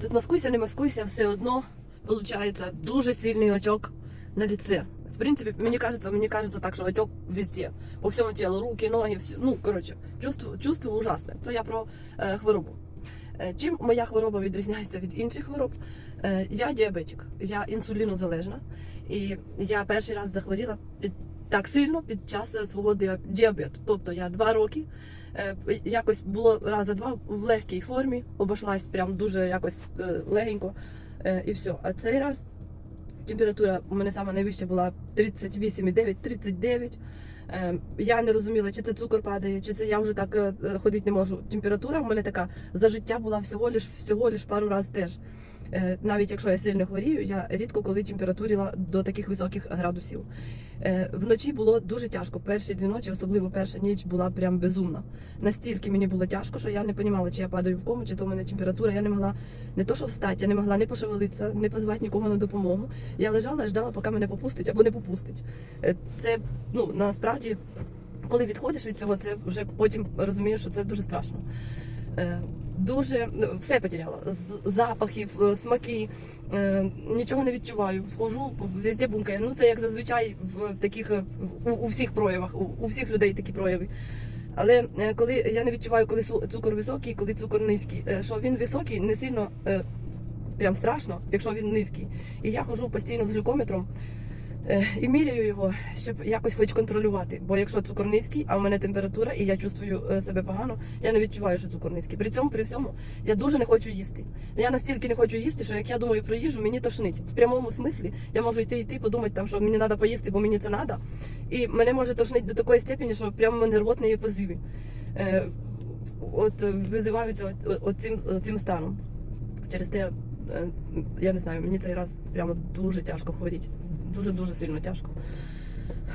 Тут маскуйся, не маскуйся, все одно виходить дуже сильний отек на лице. В принципе, мне кажется, мне кажется так, що отек везде. По всьому тілу, руки, ноги, все. Ну, коротше, чувство, чувство ужасне. Це я про е, хворобу. Е, чим моя хвороба відрізняється від інших хвороб? Е, я діабетик, я інсулінозалежна. І я перший раз захворіла так сильно під час е, свого діа- діабету. Тобто я два роки е, якось було раза два в легкій формі, обійшлась прям дуже якось е, легенько. І все. А цей раз температура у мене сама найвища була 38,9, 39. Е, Я не розуміла, чи це цукор падає, чи це я вже так ходити не можу. Температура в мене така за життя була всього лиш, всього лиш пару разів теж. Е, Навіть якщо я сильно хворію, я рідко коли температурила до таких високих градусів. Е, Вночі було дуже тяжко. Перші дві ночі, особливо перша ніч, була прям безумна. Настільки мені було тяжко, що я не розуміла, чи я падаю в кому, чи то в мене температура. Я не могла не то, що встати, я не могла не пошевелитися, не позвати нікого на допомогу. Я лежала і ждала, поки мене попустить або не попустить. Е, Це ну насправді, коли відходиш від цього, це вже потім розумієш, що це дуже страшно. Е, Дуже ну, все потеряла. Запахів, е, смаки, е, нічого не відчуваю. Вхожу, везде бумкає. Ну це як зазвичай в таких у, у всіх проявах, у, у всіх людей такі прояви. Але коли я не відчуваю, коли цукор високий, коли цукор низький, що він високий, не сильно прям страшно, якщо він низький. І я ходжу постійно з глюкометром і міряю його, щоб якось хоч контролювати. Бо якщо цукор низький, а в мене температура, і я чувствую е, себе погано, я не відчуваю, що цукор низький. При цьому, при всьому, я дуже не хочу їсти. Я настільки не хочу їсти, що як я думаю про їжу, мені тошнить. В прямому смислі я можу йти йти, подумати, там, що мені треба поїсти, бо мені це треба. І мене може тошнити до такої степені, що прямо мене рвотні позиви. Е, от е, визиваються цим, цим станом. Через те, е, я не знаю, мені цей раз прямо дуже тяжко хворіти. Дуже-дуже сильно тяжко.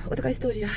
Отака історія.